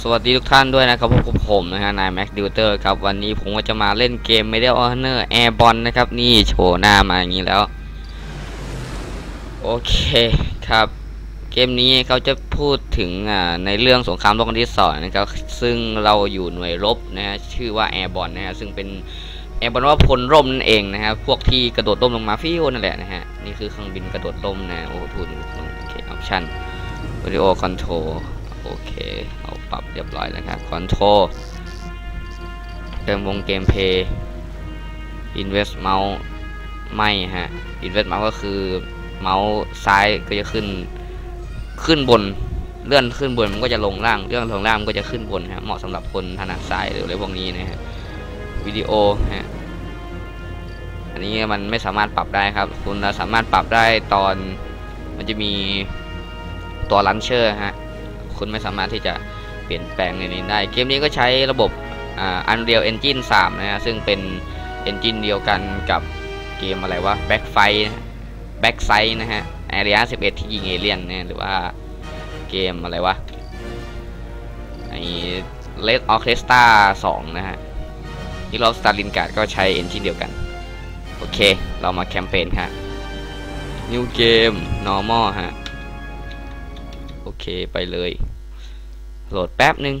สวัสดีทุกท่านด้วยนะครับพบกับผมนะฮะนายแม็กดิวเตอร์ครับวันนี้ผมก็จะมาเล่นเกม Medal of Honor Airborne นะครับ นี่โชว์หน้ามาอย่างนี้แล้ว โอเคครับ เกมนี้เขาจะพูดถึงในเรื่องสงครามโลกครั้งที่สองนะครับ ซึ่งเราอยู่หน่วยรบนะฮะชื่อว่า Airborne นะฮะซึ่งเป็น Airborne ว่าพลร่มนั่นเองนะฮะพวกที่กระโดดร่มลงมาฟิวนั่นแหละนะฮะนี่คือเครื่องบินกระโดดร่มนะโอ้โหทุนโอเคออปชั่นวิดีโอคอนโทร โอเค เอาปรับเรียบร้อยแล้วครับคอนโทรเติมวงเกมเพย์ Invest Mouse ไม่ฮะ Invest Mouse ก็คือเมาส์ซ้ายก็จะขึ้นขึ้นบนเลื่อนขึ้นบนมันก็จะลงล่างเลื่อนลงล่างมันก็จะขึ้นบนฮะเหมาะสำหรับคนถนัดซ้ายหรืออะไรพวกนี้นะฮะวิดีโอฮะอันนี้มันไม่สามารถปรับได้ครับ คุณสามารถปรับได้ตอนมันจะมีตัวลันเชอร์ฮะ คุณไม่สามารถที่จะเปลี่ยนแปลงในนี้ได้ เกมนี้ก็ใช้ระบบอ่า Unreal Engine 3 นะฮะ ซึ่งเป็น Engine เดียวกันกับเกมอะไรวะ Backfight Backside นะฮะ Area 11 ที่ยิงเอเลี่ยนเนี่ยหรือว่าเกมอะไรวะไอ้ Red Orchestra 2 นะฮะที่เรา Stalingrad ก็ใช้ Engine เดียวกัน โอเค เรามาแคมเปญฮะ New Game Normal ฮะ เคไปเลย โหลดแป๊บหนึ่ง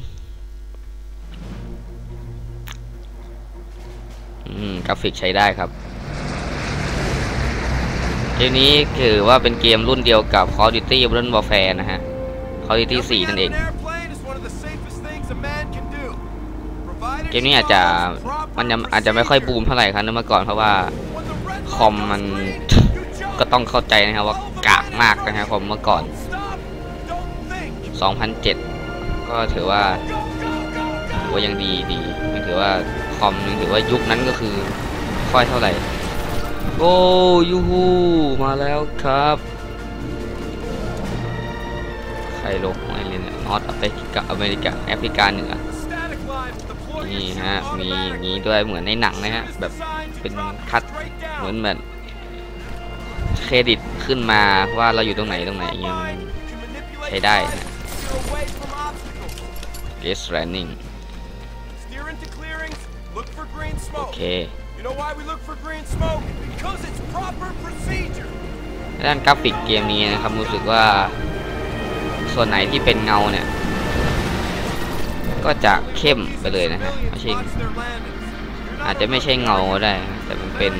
อืมกราฟิกใช้ได้ครับ เกมนี้คือว่าเป็นเกมรุ่นเดียวกับ Call of Duty Modern Warfare นะฮะ Call of Duty 4 นั่นเอง เกมนี้อาจจะมันยังอาจจะไม่ค่อยบูมเท่าไหร่ครับเมื่อก่อนเพราะว่าคอมมันก็ต้องเข้าใจนะครับว่ากากมากนะฮะคอมเมื่อก่อน 2007 ก็ถือว่าถือว่ายังดีดีถือว่าคอมยังถือว่ายุคนั้นก็คือค่อยเท่าไหร่ โอ้ยูฮูมาแล้วครับ ใครลงไอเรียนนอตอเมริกาอเมริกาแอฟริกาเหนือนี่ฮะ มีอย่างนี้ด้วยเหมือนในหนังนะฮะ แบบเป็นคัดเหมือนแบบเครดิตขึ้นมาว่าเราอยู่ตรงไหนตรงไหนย่างเงี้ยใช้ได้นะ Yes running โอเคด้านกราฟิกเกมนี้นะครับรู้สึกว่า ส่วนไหนที่เป็นเงาเนี่ย ก็จะเข้มไปเลยนะฮะไม่ใช่อาจจะไม่ใช่เงาก็ได้ แต่มันเป็น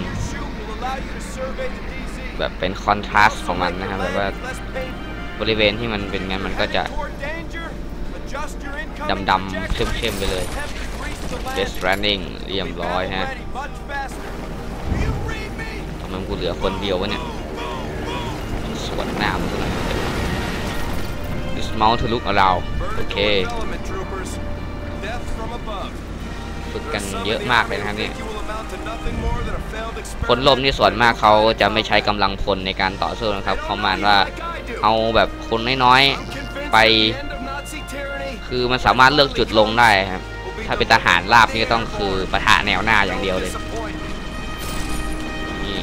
แบบเป็นคอนทราสต์ของมันนะครับแบบว่า บริเวณที่มันเป็นงั้นมันก็จะดำๆเข้มๆไปเลย Death Running เรียบร้อยฮะทำไมกูเหลือคนเดียววะเนี่ยสวนน้ำซะหน่อย Dismount to look around โอเคฝึกกันเยอะมากเลยนะครับเนี่ยพลลมนี่ส่วนมากเขาจะไม่ใช้กำลังพลในการต่อสู้นะครับประมาณว่า เอาแบบคนน้อยๆไป คือมันสามารถเลือกจุดลงได้ครับ ถ้าเป็นทหารราบนี่ก็ต้องคือประทะแนวหน้าอย่างเดียวเลยนี่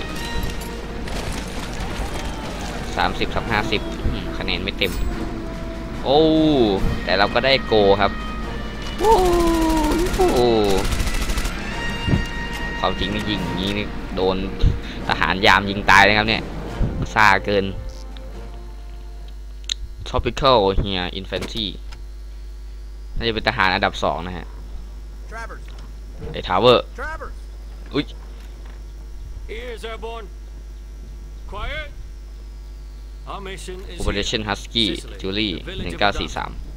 สามสิบทับห้าสิบคะแนนไม่เต็ม โอ้ แต่เราก็ได้โกครับ โอ้โหความจริงนี่ยิงอย่างนี้นี่โดนทหารยามยิงตายเลยครับเนี่ยซ่าเกิน tropical here infantry น่าจะเป็นทหารอันดับสองนะฮะไอ้ทาวเวอร์อุ้ย Ears airborne. Quiet. Our mission is Operation Husky Julie 1943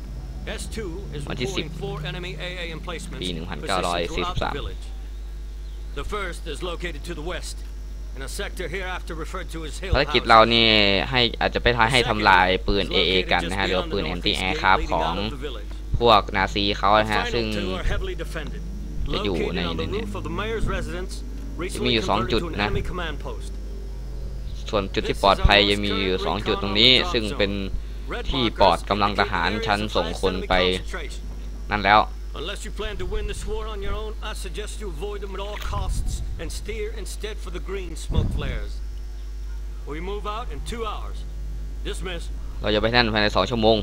S2 is วันที่ reporting four enemy AA emplacements ปี positioned throughout the 1943 village. The first is located to the west in a sector hereafter referred to as Hill ภารกิจ House. เรานี่ให้อาจจะไปท้ายให้ทำลายปืน AA กันนะฮะหรือว่าปืน anti aircraft ของพวกนาซีเขานะฮะซึ่ง Final two are heavily defended. จะอยู่ Located ใน on the เนี่ย roof of the mayor's residence, มี recently อยู่สอง converted จุด to an นะ enemy command post. ส่วนจุดที่ปลอดภัยจะมีอยู่2จุดตรงนี้ ซึ่งเป็น Red ที่ markers ปลอดกำลังทหาร indicate ชั้น areas of ส่ง high คน enemy ไป concentration. นั่นแล้ว Unless you plan to win this war on your own, I suggest you avoid them at all costs and steer instead for the green smoke flares. We move out in two hours. Dismiss. เราจะไปนั่นภายใน2ชั่วโมง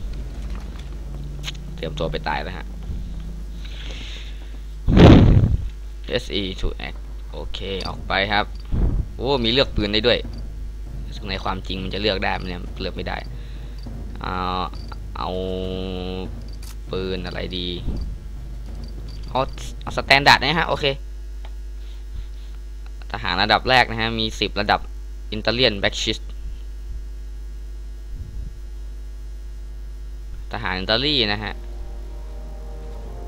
เตรียมตัวไปตายแล้วฮะ SE to act โอเค ออกไปครับ โอ้ มีเลือกปืนได้ด้วย ในความจริงมันจะเลือกได้ไหมเนี่ยเลือกไม่ได้ เอาเอาปืนอะไรดี เอาเอาสแตนดาร์ดนะฮะ โอเค ทหารระดับแรกนะฮะ มีสิบระดับอินเตอร์เลียนแบ็กชิสทหารอิตาลีนะฮะ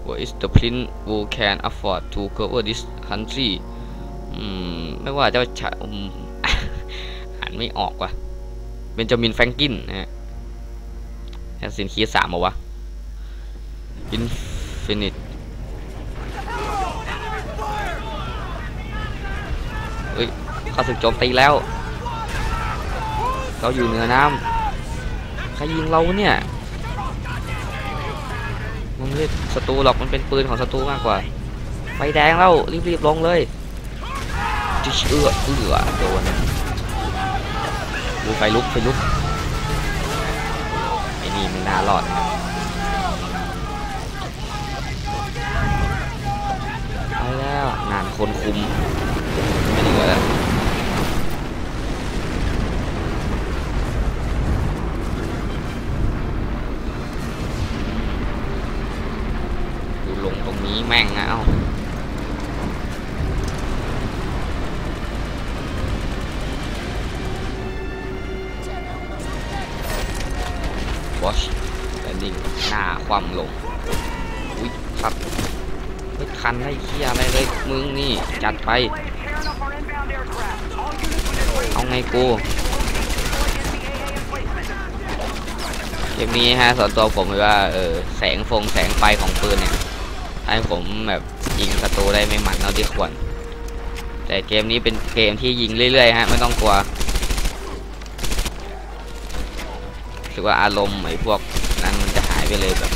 What is the prince who can afford to cover this country อืม ไม่ว่าจ้าชายอืมอ่านไม่ออกว่ะเบนจามินแฟรงกินนะฮะแอสซินคีสามเหรอวะ Infinite เฮ้ย ข้าศึกโจมตีแล้ว เราอยู่เหนือน้ำใครยิงเราเนี่ยมันไม่ใช่ศัตรูหรอกมันเป็นปืนของศัตรูมากกว่าไฟแดงแล้วรีบๆลงเลยจิเอื้อเอื้อโดนดูไฟลุกไฟลุกไอ้นี่มันน่ารอดนะไปแล้วงานคนคุมไม่ ไป เอาไงกูเกมนี้ฮะส่วนตัวผมเลยว่าเออแสงฟงแสงไฟของปืนเนี่ยให้ผมแบบยิงศัตรูได้ไม่หมันเท่าที่ควร แต่เกมนี้เป็นเกมที่ยิงเรื่อยๆฮะไม่ต้องกลัวรู้สึกว่าอารมณ์ไอ้พวกนั้นมันจะหายไปเลยแบบ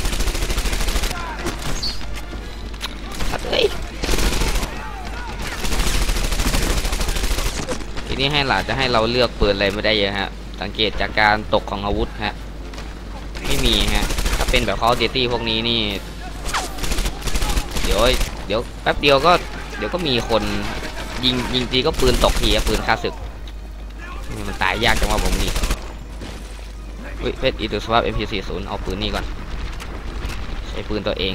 นี้ให้หลาจะให้เราเลือกปืนอะไรไม่ได้เยอะฮะ สังเกตจากการตกของอาวุธฮะ ไม่มีฮะ ถ้าเป็นแบบ Call of Duty พวกนี้นี่ เดี๋ยวเดี๋ยวแป๊บเดียวก็เดี๋ยวก็มีคนยิงยิงทีก็ปืนตกทีอะปืนฆ่าศึก มันตายยากจังว่าผมนี่เฮ้ยเพชรอีตัวสวาป MP40 เอาปืนนี่ก่อนใช้ปืนตัวเอง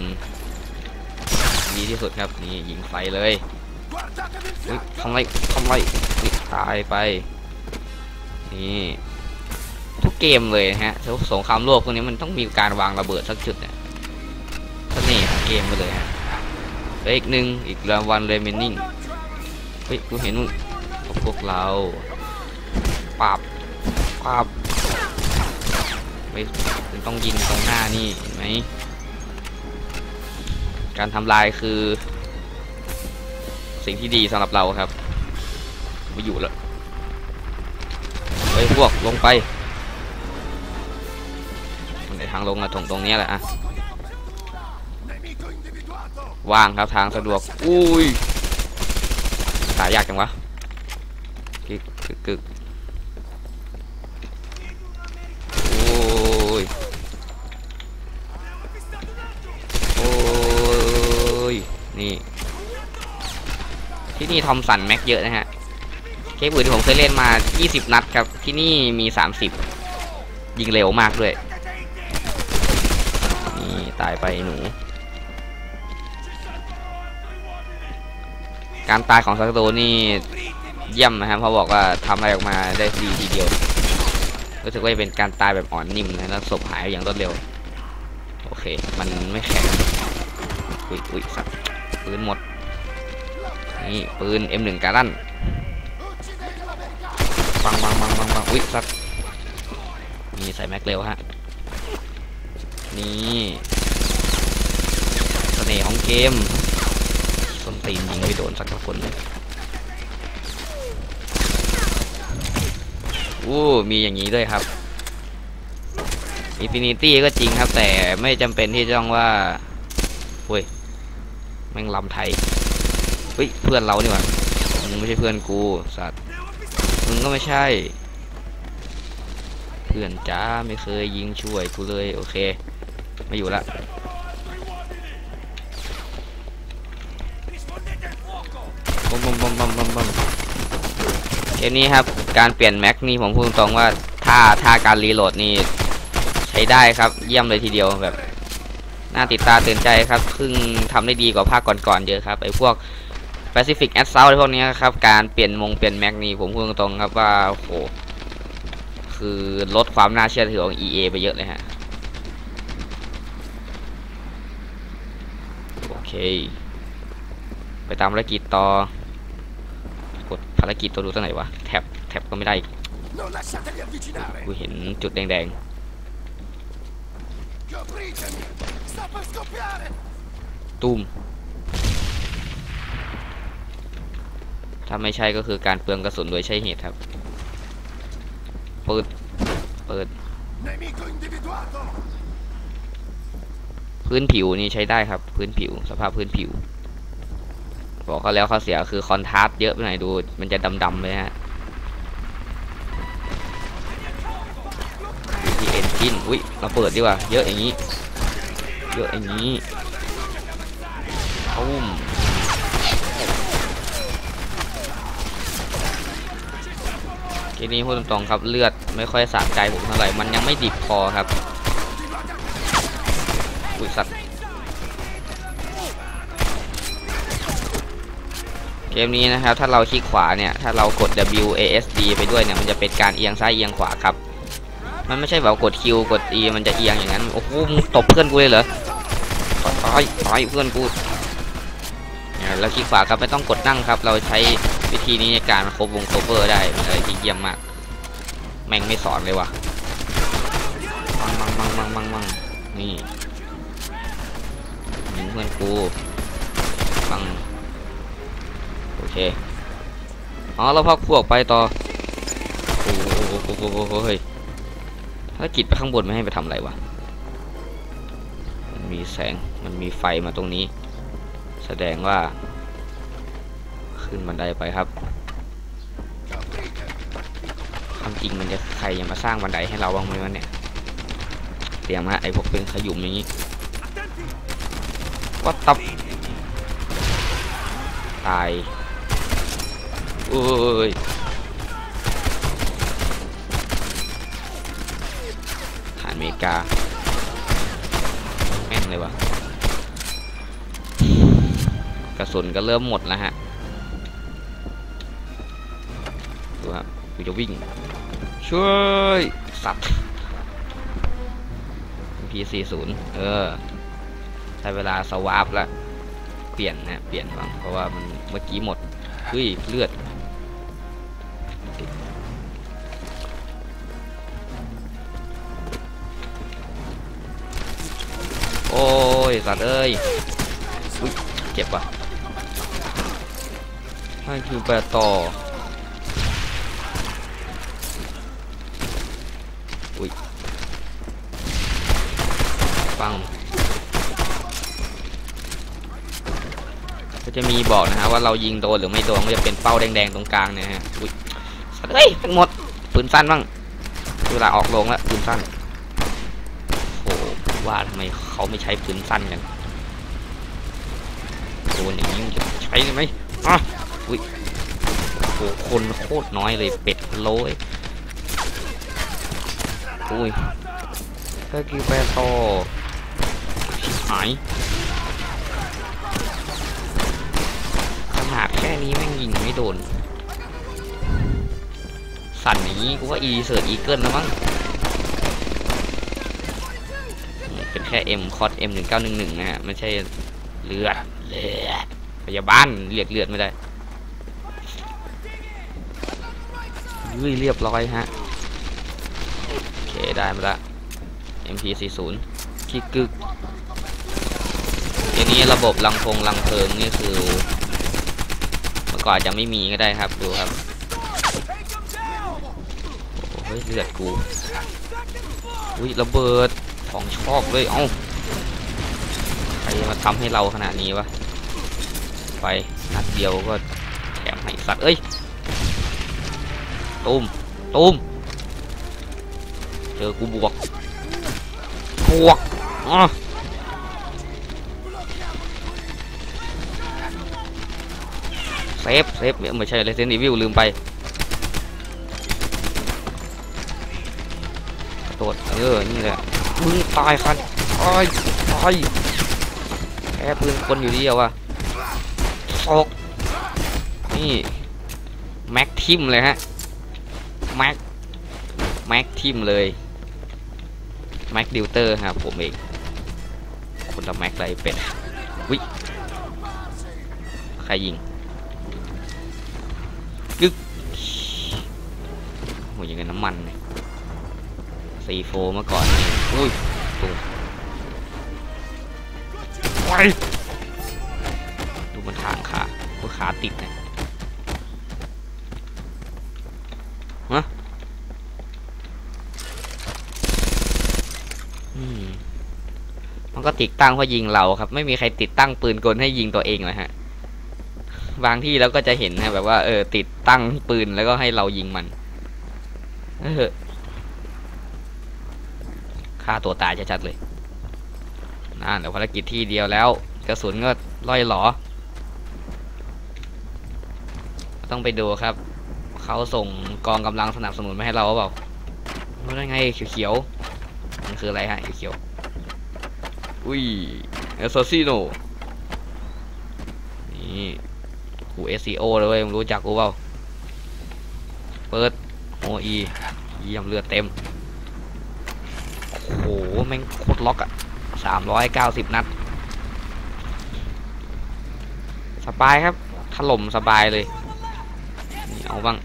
ดีที่สุดครับนี่ยิงไฟเลยอุ้ยทำไรทำไร อุ๊ยตายไป นี่ ทุกเกมเลยฮะสงครามโลกพวกนี้มันต้องมีการวางระเบิดสักจุดเนี่ยเสน่ห์ของเกมไปเลยฮะเหลืออีกหนึ่งอีกรางวัลเรมินนิ่งเฮ้ยกูเห็นพวกเราปราบปราบไม่ต้องยิงตรงหน้านี่เห็นไหมการทำลายคือ สิ่งที่ดีสำหรับเราครับ ไม่อยู่แล้วเฮ้ยพวกลงไปในทางลงอะตรงตรงนี้แหละอะว่างครับทางสะดวก อุ้ยตายยากจังวะกึกกึกกึกโอ้ย โอ้ย นี่ ที่นี่ทอมสันแม็กเยอะนะฮะ เคปอื่นที่ผมเคยเล่นมา 20 นัดครับ ที่นี่มี 30 ยิงเร็วมากด้วย นี่ตายไปหนู การตายของซักโตนี่เยี่ยมนะครับเพราะบอกว่าทำอะไรออกมาได้ดีทีเดียว รู้สึกว่าจะเป็นการตายแบบอ่อนนิ่มนะแล้วศพหายอย่างรวดเร็ว โอเค มันไม่แข็ง อุ้ยอุ้ยสัตว์ปืนหมด นี่ปืน M1 การัน ฟังฟังฟังฟังฟังอุ้ยสัตว์นี่ใส่แม็กเร็วฮะ นี่เสน่ห์ของเกมส้นตีนยิงไม่โดนสักคนเลยอู้มีอย่างนี้ด้วยครับอินฟินิตี้ก็จริงครับ แต่ไม่จำเป็นที่จะต้องว่าเฮ้ยแม่งลำไทยเฮ้ยเพื่อนเรานี่หว่ามึงไม่ใช่เพื่อนกูสัตว์ มึงก็ไม่ใช่ เพื่อนจ้าไม่เคยยิงช่วยกูเลยโอเค ไม่อยู่ละบอมบอมบอมบอมบอมบมเกนี้ครับ การเปลี่ยนแม็กนี่ผมพูดตรงว่าท่าท่าการรีโหลดนี่ใช้ได้ครับ เยี่ยมเลยทีเดียวแบบน่าติดตาตื่นใจครับเพิ่งทำได้ดีกว่าภาคก่อนๆเยอะครับไอ้พวก Pacific Assault อะไรพวกนี้ครับการเปลี่ยนมงเปลี่ยนแม็กนี่ผมพูดตรงๆครับว่าโอ้โหคือลดความน่าเชื่อถือของ EA ไปเยอะเลยฮะโอเค ไปตามภารกิจต่อกดภารกิจตัวดูตัวไหนวะแท็บแท็บก็ไม่ได้อีกกูเห็นจุดแดงๆตุ้ม ถ้าไม่ใช่ก็คือการเปลืองกระสุนโดยใช้เหตุครับ เปิด เปิด พื้นผิวนี่ใช้ได้ครับ พื้นผิว สภาพพื้นผิว บอกเขาแล้วข้อเสียคือคอนทราสต์เยอะไปหน่อยดู มันจะดำๆเลยฮะที่เอ็นจินอุ้ยเราเปิดดีกว่า เยอะอย่างนี้ เยอะอย่างนี้ตุ้ม ทีนี้พูดตรงๆครับเลือดไม่ค่อยสะใจผมเท่าไหร่มันยังไม่ดิบพอครับอุ้ยสัตว์เกมนี้นะครับถ้าเราคลิกขวาเนี่ยถ้าเรากด W A S D ไปด้วยเนี่ยมันจะเป็นการเอียงซ้ายเอียงขวาครับ มันไม่ใช่แบบกด Q กด E มันจะเอียงอย่างนั้นโอ้โหตบเพื่อนกูเลยเหรอตายตายเพื่อนกูเนี่ยเราคลิกขวาครับไม่ต้องกดนั่งครับ เราใช้ วิธีนี้ในการโคบวงโคเวอร์ได้เป็นอะไรที่เยี่ยมมาก แม่งไม่สอนเลยว่ะมังมังมังมังมังมังนี่ยิงเพื่อนกูมังโอเคอ๋อเราพักพวกไปต่อโอ้โหโอ้โหโอ้โหโอ้โหเฮ้ยถ้ากิจไปข้างบนไม่ให้ไปทำอะไรวะมันมีแสงมันมีไฟมาตรงนี้ แสดงว่า ขึ้นบันไดไปครับความจริงมันจะใครจะมาสร้างบันไดให้เราบ้างไหมวะเนี่ยเตรียมฮะไอพวกเป็นขยุมอย่างนี้วัดตับตายโอ้ยฐานอเมริกาแม่งเลยวะกระสุนก็เริ่มหมดแล้วฮะ ครับกูจะวิ่ง ช่วยสัตว์ P40 เออใช้เวลาสวาปแล้วเปลี่ยนนะเปลี่ยนบ้างเพราะว่ามันเมื่อกี้หมดเฮ้ยเลือดโอ้ยสัตว์เอ้ยเจ็บว่ะให้คิวไปต่อ อุ้ยฟัง ก็จะมีบอกนะฮะว่าเรายิงโดนหรือไม่โดนก็จะเป็นเป้าแดงๆตรงกลางเนะฮะอุ้ยสัตว์เฮ้ยหมดปืนสั้นบ้างเวลาออกลงแล้วปืนสั้นโอ้โหว่าทำไมเขาไม่ใช้ปืนสั้นกันโดนอย่างนี้จะใช้ไหมอะอุ้ยโอ้โหคนโคตรน้อยเลยเป็ดโลย อุ้ยเธอกิวไปต่อชิบหายขนาดแค่นี้แม่งยิงไม่โดน สั่นอย่างนี้กูว่าอีเสิร์ตอีเกิลแล้วมั้งเป็นแค่ M คอด M หนึ่งเก้าหนึ่งหนึ่งนะฮะไม่ใช่เลือดเลือดพยาบาลเรียกเลือดไม่ได้เฮ้ยเรียบร้อยฮะโอ เคได้มาละ MP40 คิกกึกทีนี้ระบบลังพงลังเพลิงนี่คือเมื่อก่อนจะไม่มีก็ได้ครับดูครับโอ้โหเฮ้ยเลือดกูอุ้ยระเบิดของชอบเลยเอ้าใครมาทำให้เราขนาดนี้วะไปนัดเดียวก็แถมให้สัตว์เอ้ยตูมตูม จอกูบวก บวกอะเซฟเซฟไม่ใช่ Resident Evil ลืมไปกระโดดเออ นี่แหละมึงตายคันตายตายแพ้ปืนคนอยู่เดียวอะศอกนี่ แม็กทิมเลยฮะ แม็ก แม็กทิมเลย แม็กดิวเตอร์ครับผมเองคนละแม็กไรเป็ดวิใครยิงกึกโหยังไงน้ำมันเนี่ยซีโฟเมื่อก่อนนี่อุ้ยตูไปดูมันทางขาขาติดเนี่ยฮะอืม มันก็ติดตั้งเพื่อยิงเราครับ ไม่มีใครติดตั้งปืนกลให้ยิงตัวเองเลยฮะ บางที่เราก็จะเห็นนะแบบว่าเออ ติดตั้งปืนแล้วก็ให้เรายิงมัน เออฆ่าตัวตายชัดๆเลยน่าเดี๋ยวภารกิจที่เดียวแล้ว กระสุนก็ล่อยหลอ ต้องไปดูครับ เขาส่งกองกำลังสนับสนุนมาให้เราเปล่าว่าได้ไงเขียวๆมันคืออะไรฮะเขียวๆ อุ้ยเอสซิโนนี่กู SEO เลยเว้ยมึงรู้จักกูเปล่าเปิดโออีเยี่ยมเลือดเต็ม โอ้โหแม่งโคตรล็อกอะสามร้อยเก้าสิบนัด สบายครับ ถล่มสบายเลย นี่เอาบ้าง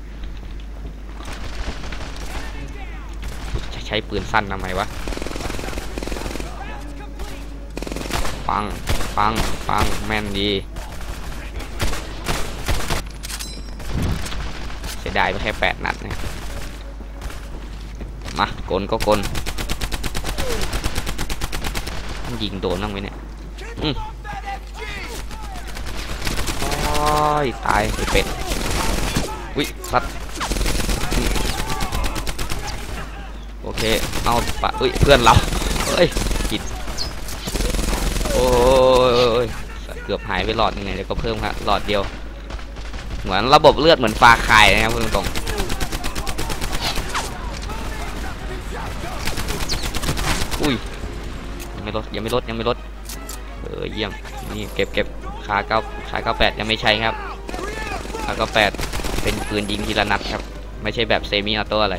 จะใช้ปืนสั้นทำไมวะ ปัง ปัง ปัง แม่นดี เสียดายไปแค่แปดนัดนะมากลก็กลมันยิงโดนบ้างไหมเนี่ยอืมโอ้ย ตายไอเป็ดวิสัตว์โอเค เอาปะอุ้ย เพื่อนเราเฮ้ย ยเกือบหายไปหลอดนึงไงเดี๋ยวก็เพิ่มครับหลอดเดียว เหมือนระบบเลือดเหมือนฟาคายนะครับพูดตรงอุ้ยยังไม่ลดยังไม่ลดยังไม่ลดเออเยี่ยมนี่เก็บเก็บขาเก้าขาเก้าแปดยังไม่ใช่ครับขาเก้าแปดเป็นปืนยิงทีละนัดครับ ไม่ใช่แบบเซมิออโต้อะไร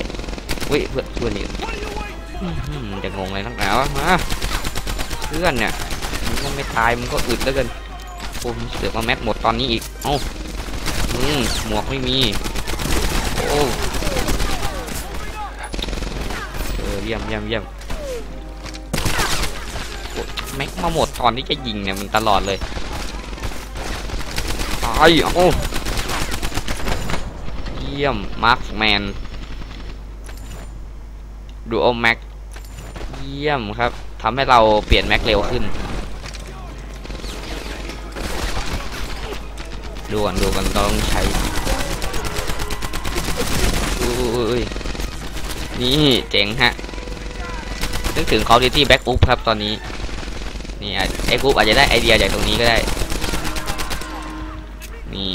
อุ้ยเพื่อนเพื่อนนี่จะงงเลยนักหนาวะมาเพื่อนเนี่ย ก็ไม่ตายมึงก็อึดแล้วกันโอ้เสือกมาแม็กหมดตอนนี้อีก เอ้าอืมหมวกไม่มี โอ้เออเยี่ยมเยี่ยมเยี่ยมแม็กมาหมดตอนที่จะยิงเนี่ยมันตลอดเลยตายโอ้เยี่ยมมาร์คแมนดูโอแม็กเยี่ยมครับทำให้เราเปลี่ยนแม็กเร็วขึ้น ดูก่อนดูก่อนต้องใช้อุ้ยนี่เจ๋งฮะนึกถึง Call of Duty Back Up ครับตอนนี้ นี่ไอ้กรุ๊ปอาจจะได้ไอเดียจากตรงนี้ก็ได้ นี่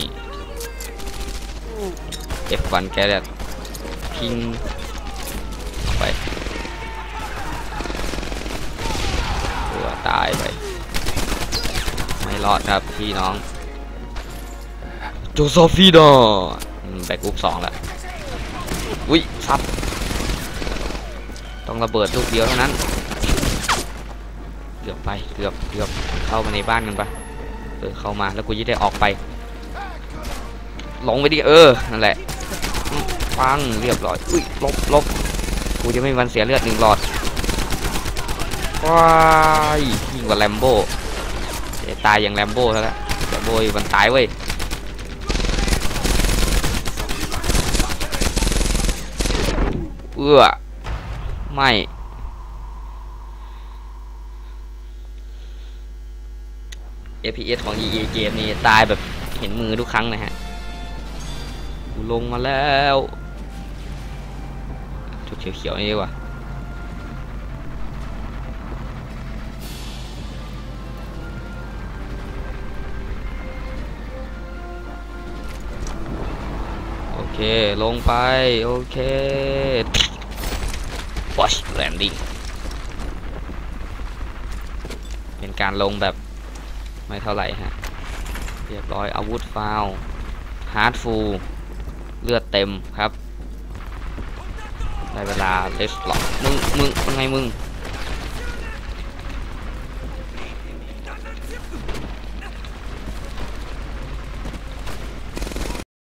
F1 แกแบบพิงออกไปตัวตายไป ไม่รอดครับพี่น้อง โจโซฟีดอแบกรุ๊ปสองแล้วอุ้ยซับต้องระเบิดลูกเดียวเท่านั้นเกือบไปเกือบเกือบเข้ามาในบ้านกันปะเออเข้ามาแล้วกูจะได้ออกไปหลงไปดิเออนั่นแหละอืมปังเรียบร้อยอุ้ยลบลบกูจะไม่มีวันเสียเลือดหนึ่งหลอดว้ายยิ่งกว่าแลมโบ้ตายอย่างแลมโบ้แล้วแลมโบ้มันตายเว้ย เอื้อไม่ FPS ของ EA เกมนี่ตายแบบเห็นมือทุกครั้งนะฮะกูลงมาแล้วจุดเขียวๆนี่ดีกว่าลงไป โอเค แอนดี้เป็นการลงแบบไม่เท่าไหร่ฮะ เรียบร้อยอาวุธฟาวฮาร์ดฟูลเลือดเต็มครับ ได้เวลาเลสหลอกมึง มึงเป็นไงมึง